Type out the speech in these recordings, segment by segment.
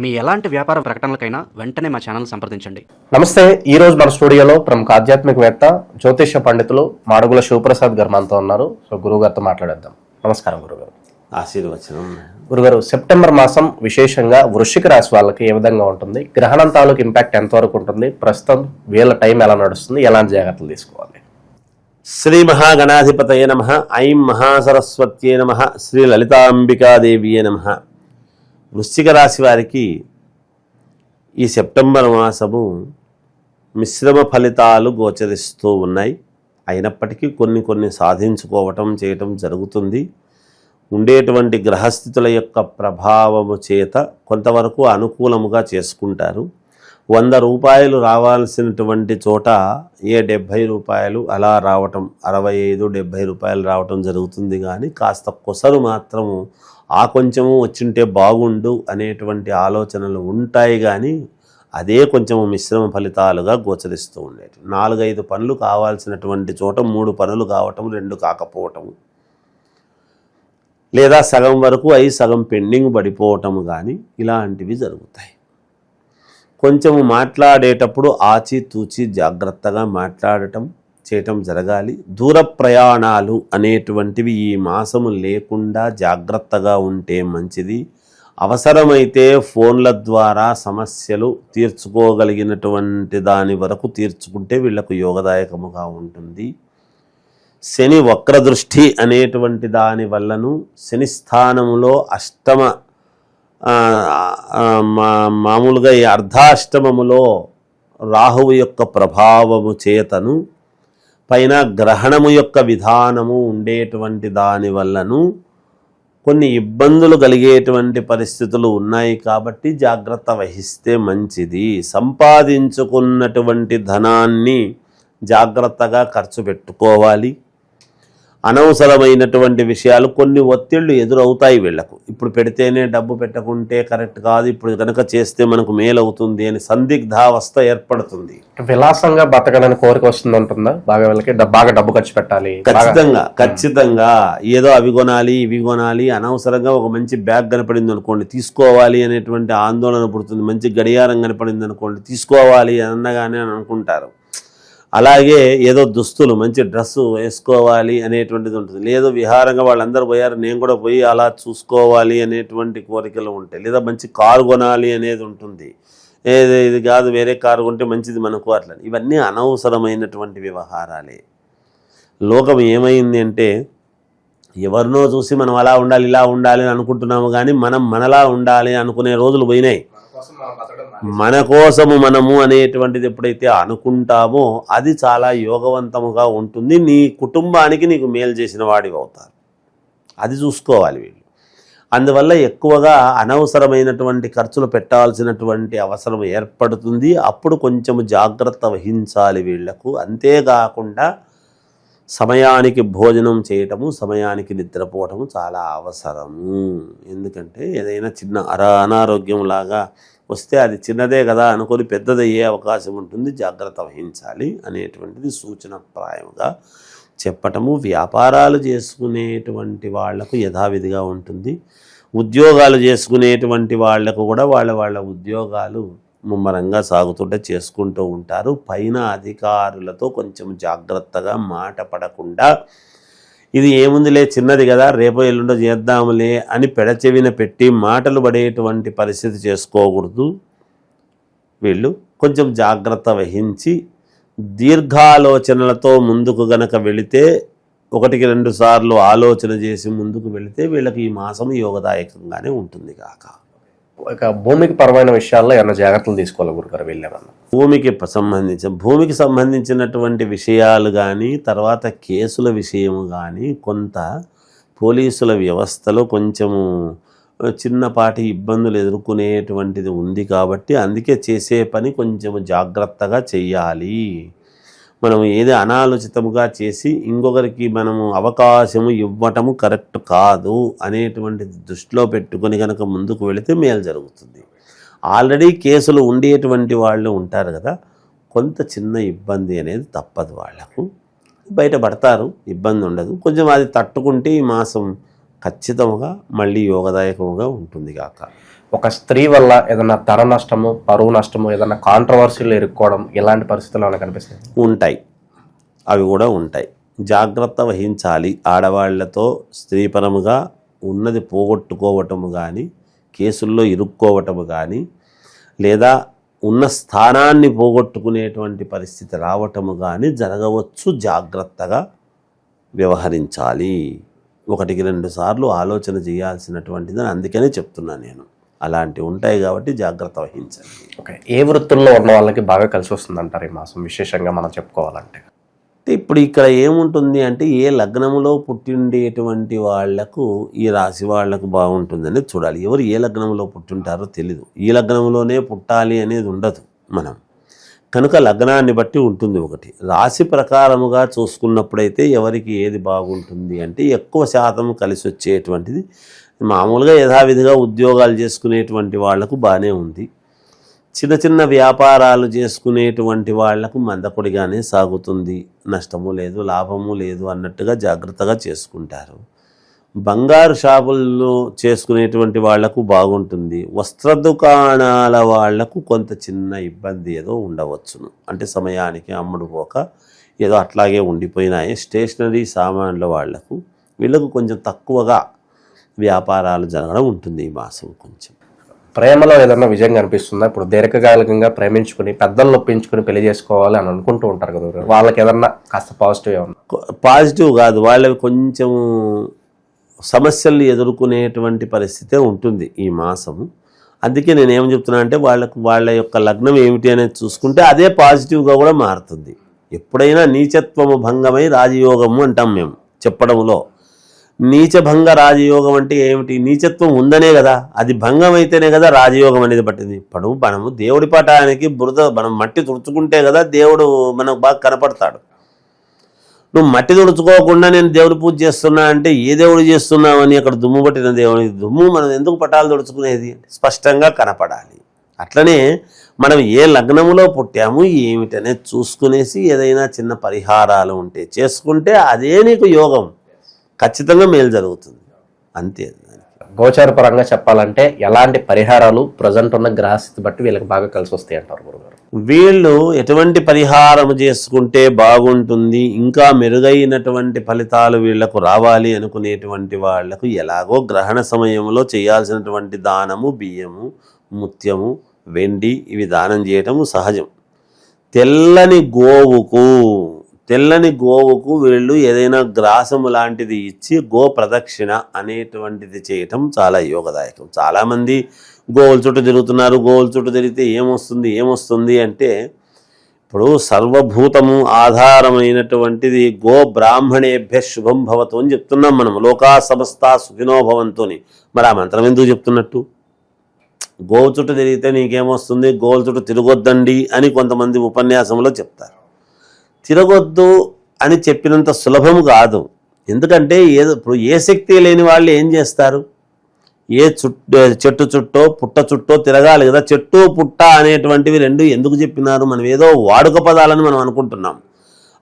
మీ ఎలాంటి వ్యాపార ప్రకటనలకైనా వెంటనే మా ఛానల్ సంప్రదించండి. నమస్తే ఈ రోజు మన స్టూడియోలో ప్రముఖ ఆధ్యాత్మికవేత్త జ్యోతిష పండితులు మాడుగుల శివప్రసాద్ గారు మనతో ఉన్నారు. సో గురువు గారితో మాట్లాడేద్దాం. నమస్కారం గురుగారు ఆశీర్వచనం. గురుగారు సెప్టెంబర్ మాసం విశేషంగా వృశ్చిక రాశి వాళ్ళకి ఏ విధంగా ఉంటుంది? గ్రహణం తాలూకు ఇంపాక్ట్ ఎంతవరకు ఉంటుంది? ప్రస్తుతం వీళ్ళ టైం ఎలా నడుస్తుంది? ఎలాంటి జాగ్రత్తలు తీసుకోవాలి? శ్రీ మహాగణాధిపతయ నమ ఐం మహాసరస్వత్యే నమ శ్రీ లలితాంబికాదేవియే నమ. వృశ్చిక రాశి వారికి ఈ సెప్టెంబర్ మాసము మిశ్రమ ఫలితాలు గోచరిస్తూ ఉన్నాయి. అయినప్పటికీ కొన్ని కొన్ని సాధించుకోవటం చేయటం జరుగుతుంది. ఉండేటువంటి గ్రహస్థితుల యొక్క ప్రభావము చేత కొంతవరకు అనుకూలముగా చేసుకుంటారు. వంద రూపాయలు రావాల్సినటువంటి చోట ఏ డెబ్భై రూపాయలు అలా రావటం అరవై ఐదు డెబ్భై రూపాయలు రావటం జరుగుతుంది. కానీ కాస్త కొసరు మాత్రము ఆ కొంచెము వచ్చింటే బాగుండు అనేటువంటి ఆలోచనలు ఉంటాయి కానీ అదే కొంచెము మిశ్రమ ఫలితాలుగా గోచరిస్తూ ఉండేవి నాలుగైదు పనులు కావాల్సినటువంటి చోట మూడు పనులు కావటం రెండు కాకపోవటము లేదా సగం వరకు అయి సగం పెండింగ్ పడిపోవటం కానీ ఇలాంటివి జరుగుతాయి. కొంచెము మాట్లాడేటప్పుడు ఆచితూచి జాగ్రత్తగా మాట్లాడటం చేయటం జరగాలి. దూర ప్రయాణాలు అనేటువంటివి ఈ మాసము లేకుండా జాగ్రత్తగా ఉంటే మంచిది. అవసరమైతే ఫోన్ల ద్వారా సమస్యలు తీర్చుకోగలిగినటువంటి దాని వరకు తీర్చుకుంటే వీళ్ళకు యోగదాయకముగా ఉంటుంది. శని వక్రదృష్టి అనేటువంటి దాని వల్లను శని స్థానములో అష్టమ మా- మామూలుగా ఈ అర్ధాష్టమములో రాహువు యొక్క ప్రభావము చేతను పైన గ్రహణము యొక్క విధానము ఉండేటువంటి దాని వల్లను కొన్ని ఇబ్బందులు కలిగేటువంటి పరిస్థితులు ఉన్నాయి కాబట్టి జాగ్రత్త వహిస్తే మంచిది. సంపాదించుకున్నటువంటి ధనాన్ని జాగ్రత్తగా ఖర్చు పెట్టుకోవాలి. అనవసరమైనటువంటి విషయాలు కొన్ని ఒత్తిళ్ళు ఎదురవుతాయి వీళ్ళకు ఇప్పుడు పెడితేనే డబ్బు పెట్టకుంటే కరెక్ట్ కాదు. ఇప్పుడు కనుక చేస్తే మనకు మేలవుతుంది అని సందిగ్ధావస్థ ఏర్పడుతుంది. విలాసంగా బతకడానికి కోరిక వస్తుంది ఉంటుందా బాగా వీళ్ళకి బాగా డబ్బు ఖర్చు పెట్టాలి. ఖచ్చితంగా ఖచ్చితంగా. ఏదో అవి కొనాలి ఇవి కొనాలి అనవసరంగా ఒక మంచి బ్యాగ్ కనపడింది అనుకోండి తీసుకోవాలి అనేటువంటి ఆందోళన పుడుతుంది. మంచి గడియారం కనపడింది అనుకోండి తీసుకోవాలి అనగానే అని అనుకుంటారు. అలాగే ఏదో దుస్తులు మంచి డ్రెస్సు వేసుకోవాలి అనేటువంటిది ఉంటుంది. లేదో విహారంగా వాళ్ళందరూ పోయారు నేను కూడా పోయి అలా చూసుకోవాలి అనేటువంటి కోరికలు ఉంటాయి. లేదా మంచి కారు కొనాలి అనేది ఉంటుంది. ఏది ఇది కాదు వేరే కారు కొంటే మంచిది మనకు అట్లా. ఇవన్నీ అనవసరమైనటువంటి వ్యవహారాలే. లోకం ఏమైంది అంటే ఎవరినో చూసి మనం అలా ఉండాలి ఇలా ఉండాలి అని అనుకుంటున్నాము కానీ మనం మనలా ఉండాలి అనుకునే రోజులు పోయినాయి. మన కోసము మనము అనేటువంటిది ఎప్పుడైతే అనుకుంటామో అది చాలా యోగవంతముగా ఉంటుంది. నీ కుటుంబానికి నీకు మేలు చేసిన వాడివి అవుతారు. అది చూసుకోవాలి వీళ్ళు. అందువల్ల ఎక్కువగా అనవసరమైనటువంటి ఖర్చులు పెట్టాల్సినటువంటి అవసరం ఏర్పడుతుంది. అప్పుడు కొంచెం జాగ్రత్త వహించాలి వీళ్ళకు. అంతేకాకుండా సమయానికి భోజనం చేయటము సమయానికి నిద్రపోవటము చాలా అవసరము. ఎందుకంటే ఏదైనా చిన్న అర అనారోగ్యం లాగా వస్తే అది చిన్నదే కదా అనుకొని పెద్దదయ్యే అవకాశం ఉంటుంది జాగ్రత్త వహించాలి అనేటువంటిది సూచనప్రాయంగా చెప్పటము. వ్యాపారాలు చేసుకునేటువంటి వాళ్ళకు యథావిధిగా ఉంటుంది. ఉద్యోగాలు చేసుకునేటువంటి వాళ్ళకు కూడా వాళ్ళ వాళ్ళ ఉద్యోగాలు ముమ్మరంగా సాగుతుంటే చేసుకుంటూ ఉంటారు. పైన అధికారులతో కొంచెం జాగ్రత్తగా మాట పడకుండా ఇది ఏముందిలే చిన్నది కదా రేపో ఎల్లుండో చేద్దాములే అని పెడచెవిన పెట్టి మాటలు పడేటువంటి పరిస్థితి చేసుకోకూడదు. వీళ్ళు కొంచెం జాగ్రత్త వహించి దీర్ఘాలోచనలతో ముందుకు గనక వెళితే ఒకటికి రెండు సార్లు ఆలోచన చేసి ముందుకు వెళితే వీళ్ళకి ఈ మాసం యోగదాయకంగానే ఉంటుంది కాక. ఇక భూమికి పరమైన విషయాల్లో ఏమైనా జాగ్రత్తలు తీసుకోవాలి గురుగారు వెళ్ళామన్నా? భూమికి సంబంధించిన భూమికి సంబంధించినటువంటి విషయాలు కానీ తర్వాత కేసుల విషయం కానీ కొంత పోలీసుల వ్యవస్థలో కొంచెము చిన్నపాటి ఇబ్బందులు ఎదుర్కొనేటువంటిది ఉంది కాబట్టి అందుకే చేసే పని కొంచెం జాగ్రత్తగా చెయ్యాలి. మనం ఏది అనాలోచితముగా చేసి ఇంకొకరికి మనము అవకాశము ఇవ్వటము కరెక్ట్ కాదు అనేటువంటిది దృష్టిలో పెట్టుకొని కనుక ముందుకు వెళితే మేలు జరుగుతుంది. ఆల్రెడీ కేసులు ఉండేటువంటి వాళ్ళు ఉంటారు కదా కొంత చిన్న ఇబ్బంది అనేది తప్పదు వాళ్ళకు బయటపడతారు ఇబ్బంది ఉండదు. కొంచెం అది తట్టుకుంటే ఈ మాసం ఖచ్చితంగా మళ్ళీ యోగదాయకముగా ఉంటుంది కాక ఒక స్త్రీ వల్ల ఏదైనా తర నష్టము పరువు నష్టము ఏదైనా కాంట్రవర్సీలు ఇరుక్కోవడం ఇలాంటి పరిస్థితులు ఏమైనా కనిపిస్తాయి? ఉంటాయి. అవి కూడా ఉంటాయి. జాగ్రత్త వహించాలి. ఆడవాళ్ళతో స్త్రీపరముగా ఉన్నది పోగొట్టుకోవటము కానీ కేసుల్లో ఇరుక్కోవటము కానీ లేదా ఉన్న స్థానాన్ని పోగొట్టుకునేటువంటి పరిస్థితి రావటము కానీ జరగవచ్చు జాగ్రత్తగా వ్యవహరించాలి. ఒకటికి రెండు సార్లు ఆలోచన చేయాల్సినటువంటిదని అందుకనే చెప్తున్నాను నేను. అలాంటివి ఉంటాయి కాబట్టి జాగ్రత్త వహించండి. ఓకే. ఏ వృత్తుల్లో ఉన్న వాళ్ళకి బాగా కలిసి వస్తుంది అంటారు ఈ మాసం? విశేషంగా మనం చెప్పుకోవాలంటే. అంటే ఇప్పుడు ఇక్కడ ఏముంటుంది అంటే ఏ లగ్నములో పుట్టిండేటువంటి వాళ్ళకు ఈ రాశి వాళ్ళకు బాగుంటుందని చూడాలి. ఎవరు ఏ లగ్నంలో పుట్టింటారో తెలీదు. ఈ లగ్నంలోనే పుట్టాలి అనేది ఉండదు మనం. కనుక లగ్నాన్ని బట్టి ఉంటుంది ఒకటి. రాశి ప్రకారముగా చూసుకున్నప్పుడైతే ఎవరికి ఏది బాగుంటుంది అంటే ఎక్కువ శాతం కలిసి వచ్చేటువంటిది. మామూలుగా యథావిధిగా ఉద్యోగాలు చేసుకునేటువంటి వాళ్ళకు బాగానే ఉంది. చిన్న చిన్న వ్యాపారాలు చేసుకునేటువంటి వాళ్ళకు మందకొడిగానే సాగుతుంది. నష్టము లేదు లాభము లేదు అన్నట్టుగా జాగ్రత్తగా చేసుకుంటారు. బంగారు షాపుల్లో చేసుకునేటువంటి వాళ్ళకు బాగుంటుంది. వస్త్ర దుకాణాల వాళ్ళకు కొంత చిన్న ఇబ్బంది ఏదో ఉండవచ్చును. అంటే సమయానికి అమ్ముడు పోక ఏదో అట్లాగే ఉండిపోయినాయి స్టేషనరీ సామాన్ల వాళ్ళకు వీళ్ళకు కొంచెం తక్కువగా వ్యాపారాలు జరగడం ఉంటుంది ఈ మాసం కొంచెం. ప్రేమలో ఏదైనా విజయం కనిపిస్తుందా? ఇప్పుడు దీర్ఘకాలికంగా ప్రేమించుకుని పెద్దలను ఒప్పించుకుని పెళ్ళి చేసుకోవాలి అని అనుకుంటూ ఉంటారు కదా వాళ్ళకి ఏదన్నా కాస్త పాజిటివ్ ఏమన్నా? పాజిటివ్ కాదు. వాళ్ళవి కొంచెం సమస్యలు ఎదుర్కొనేటువంటి పరిస్థితే ఉంటుంది ఈ మాసము. అందుకే నేను ఏం చెప్తున్నా అంటే వాళ్ళకు వాళ్ళ యొక్క లగ్నం ఏమిటి అనేది చూసుకుంటే అదే పాజిటివ్గా కూడా మారుతుంది. ఎప్పుడైనా నీచత్వము భంగమై రాజయోగము అంటాం మేము చెప్పడంలో. నీచభంగ రాజయోగం అంటే ఏమిటి? నీచత్వం ఉందనే కదా. అది భంగం అయితేనే కదా రాజయోగం అనేది పట్టింది. ఇప్పుడు మనము దేవుడి పటానికి బురద మనం మట్టి తుడుచుకుంటే కదా దేవుడు మనకు బాగా కనపడతాడు. నువ్వు మట్టి తుడుచుకోకుండా నేను దేవుడి పూజ చేస్తున్నా అంటే ఏ దేవుడు చేస్తున్నావు అని అక్కడ దుమ్ము పట్టిన దేవుని దుమ్ము మనం ఎందుకు పటాలు తుడుచుకునేది? స్పష్టంగా కనపడాలి. అట్లనే మనం ఏ లగ్నములో పుట్టాము ఏమిటనే చూసుకునేసి ఏదైనా చిన్న పరిహారాలు ఉంటే చేసుకుంటే అదే నీకు యోగం. ఖచ్చితంగా మేలు జరుగుతుంది. అంతే. గోచార పరంగా చెప్పాలంటే ఎలాంటి పరిహారాలు ప్రజెంట్ ఉన్న గ్రహస్థితి బట్టి వీళ్ళకి బాగా కలిసి వస్తాయి అంటారు గురుగారు. వీళ్ళు ఎటువంటి పరిహారం చేసుకుంటే బాగుంటుంది ఇంకా మెరుగైనటువంటి ఫలితాలు వీళ్ళకు రావాలి అనుకునేటువంటి వాళ్ళకు ఎలాగో గ్రహణ సమయంలో చేయాల్సినటువంటి దానము బియ్యము ముత్యము వెండి ఇవి దానం చేయటము సహజం. తెల్లని గోవుకు తెల్లని గోవుకు వీళ్ళు ఏదైనా గ్రాసము లాంటిది ఇచ్చి గో ప్రదక్షిణ అనేటువంటిది చేయటం చాలా యోగదాయకం. చాలామంది గోవుల చుట్టూ తిరుగుతున్నారు గోవుల చుట్టూ తిరిగితే ఏమొస్తుంది ఏమొస్తుంది అంటే ఇప్పుడు సర్వభూతము ఆధారమైనటువంటిది గో బ్రాహ్మణేభ్య శుభం భవతు అని చెప్తున్నాం మనం లోకా సమస్త సుఖినో మరి ఆ మంత్రం ఎందుకు చెప్తున్నట్టు? గోవు చుట్టూ తిరిగితే నీకేమొస్తుంది గోవుల చుట్టూ తిరగొద్దండి అని కొంతమంది ఉపన్యాసంలో చెప్తారు. తిరగొద్దు అని చెప్పినంత సులభము కాదు. ఎందుకంటే ఏదో ఇప్పుడు ఏ శక్తి లేని వాళ్ళు ఏం చేస్తారు? ఏ చెట్టు చుట్టో పుట్ట చుట్టో తిరగాలి కదా. చెట్టు పుట్ట అనేటువంటివి రెండు ఎందుకు చెప్పినారు? మనం ఏదో వాడుక పదాలని మనం అనుకుంటున్నాం.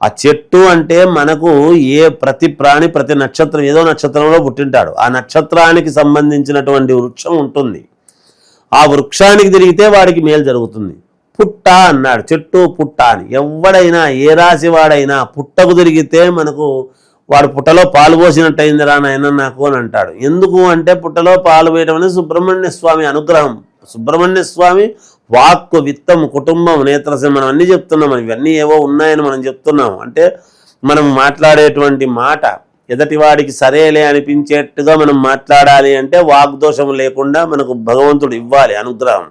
ఆ చెట్టు అంటే మనకు ఏ ప్రతి ప్రాణి ప్రతి నక్షత్రం ఏదో నక్షత్రంలో పుట్టింటాడు. ఆ నక్షత్రానికి సంబంధించినటువంటి వృక్షం ఉంటుంది. ఆ వృక్షానికి తిరిగితే వాడికి మేలు జరుగుతుంది. పుట్ట అన్నాడు. చెట్టు పుట్ట అని. ఎవడైనా ఏ రాశి వాడైనా పుట్టకు తిరిగితే మనకు వాడు పుట్టలో పాలు పోసినట్టు అయిందిరా నాయన నాకు అని అంటాడు. ఎందుకు అంటే పుట్టలో పాలు పోయడం అనేది సుబ్రహ్మణ్య స్వామి అనుగ్రహం. సుబ్రహ్మణ్య స్వామి వాక్కు విత్తం కుటుంబం నేత్రసం మనం అన్నీ చెప్తున్నాం. ఇవన్నీ ఏవో ఉన్నాయని మనం చెప్తున్నాం. అంటే మనం మాట్లాడేటువంటి మాట ఎదటివాడికి సరేలే అనిపించేట్టుగా మనం మాట్లాడాలి అంటే వాగ్దోషం లేకుండా మనకు భగవంతుడు ఇవ్వాలి అనుగ్రహం.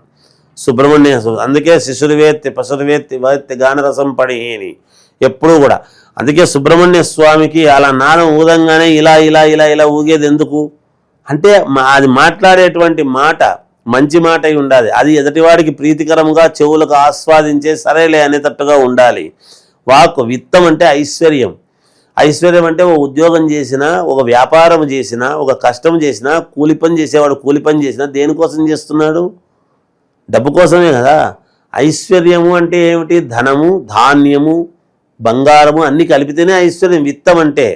సుబ్రహ్మణ్య స్వామి. అందుకే శిశురువేత్తి పశురువేత్తి వేత్తి గానరసం పడిని. ఎప్పుడూ కూడా. అందుకే సుబ్రహ్మణ్య స్వామికి అలా నాదం ఊదంగానే ఇలా ఇలా ఇలా ఇలా ఊగేది ఎందుకు? అంటే మా- అది మాట్లాడేటువంటి మాట మంచి మాట అయి ఉండాలి. అది ఎదుటివాడికి ప్రీతికరంగా చెవులకు ఆస్వాదించే సరేలే అనేటట్టుగా ఉండాలి. వాక్ విత్తం అంటే ఐశ్వర్యం. ఐశ్వర్యం అంటే ఒక ఉద్యోగం చేసినా ఒక వ్యాపారం చేసినా ఒక కష్టం చేసినా కూలి పని చేసేవాడు కూలి పని చేసినా దేనికోసం చేస్తున్నాడు? డబ్బు కోసమే కదా. ఐశ్వర్యము అంటే ఏమిటి? ధనము ధాన్యము బంగారము అన్ని కలిపితేనే ఐశ్వర్యం విత్తం అంటే.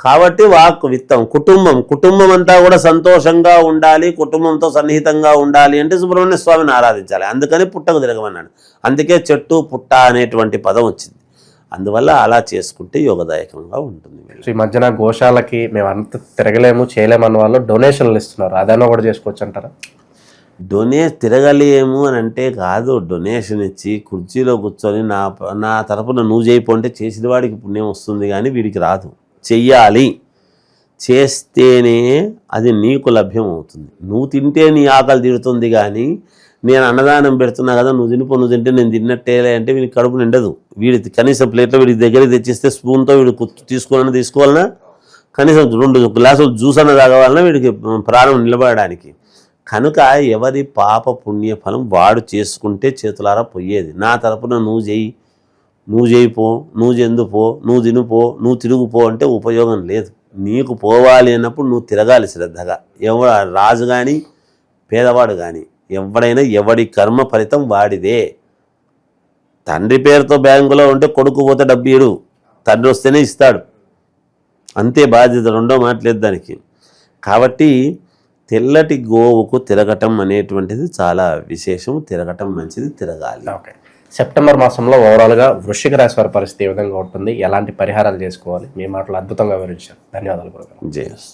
కాబట్టి వాక్ విత్తం కుటుంబం. కుటుంబం అంతా కూడా సంతోషంగా ఉండాలి కుటుంబంతో సన్నిహితంగా ఉండాలి అంటే సుబ్రహ్మణ్య స్వామిని ఆరాధించాలి. అందుకని పుట్టకు తిరగమన్నాడు. అందుకే చెట్టు పుట్ట అనేటువంటి పదం వచ్చింది. అందువల్ల అలా చేసుకుంటే యోగదాయకంగా ఉంటుంది ఈ మధ్యన గోశాలకి మేము అంత తిరగలేము చేయలేము అన్న వాళ్ళు డొనేషన్లు ఇస్తున్నారు. అదైనా కూడా చేసుకోవచ్చు అంటారా? డొనేషన్ తిరగలేము అని అంటే కాదు. డొనేషన్ ఇచ్చి కుర్చీలో కూర్చొని నా నా తరపున నువ్వు చేయిపోంటే చేసిన వాడికి పుణ్యం వస్తుంది కానీ వీడికి రాదు. చెయ్యాలి. చేస్తేనే అది నీకు లభ్యం అవుతుంది నువ్వు తింటే నీ ఆకలి తీరుతుంది కానీ నేను అన్నదానం పెడుతున్నా కదా నువ్వు తినిపో నువ్వు తింటే నేను తిన్నట్టేలే అంటే వీడికి కడుపు నిండదు. వీడి కనీసం ప్లేట్లో వీడి దగ్గరికి తెచ్చిస్తే స్పూన్తో వీడు కు- తీసుకోవాలన్నా తీసుకోవాలన్నా కనీసం రెండు గ్లాసులు జ్యూస్ అన్న తాగవాలన్నా వీడికి ప్రాణం నిలబడడానికి. కనుక ఎవరి పాప పుణ్యఫలం వాడు చేసుకుంటే చేతులారా పోయేది. నా తరపున నువ్వు చెయ్యి నువ్వు చేయిపో నువ్వు చెందుపో నువ్వు తినుపో నువ్వు తిరుగుపో అంటే ఉపయోగం లేదు. నీకు పోవాలి అన్నప్పుడు నువ్వు తిరగాలి శ్రద్ధగా. ఎవ రాజు కానీ పేదవాడు కానీ ఎవడైనా ఎవడి కర్మ ఫలితం వాడిదే. తండ్రి పేరుతో బ్యాంకులో ఉంటే కొడుకు పోతే డబ్బు ఇడు తండ్రి వస్తేనే ఇస్తాడు. అంతే బాధ్యత రెండో మాట్లేదు దానికి. కాబట్టి తెల్లటి గోవుకు తిరగటం అనేటువంటిది చాలా విశేషం తిరగటం మంచిది తిరగాలి. ఓకే. సెప్టెంబర్ మాసంలో ఓవరాల్గా వృశ్చిక రాశి వారి పరిస్థితి ఏ విధంగా ఉంటుంది? ఎలాంటి పరిహారాలు చేసుకోవాలి? మీ మాటలు అద్భుతంగా వివరించారు. ధన్యవాదాలు గురుగారు. జయస్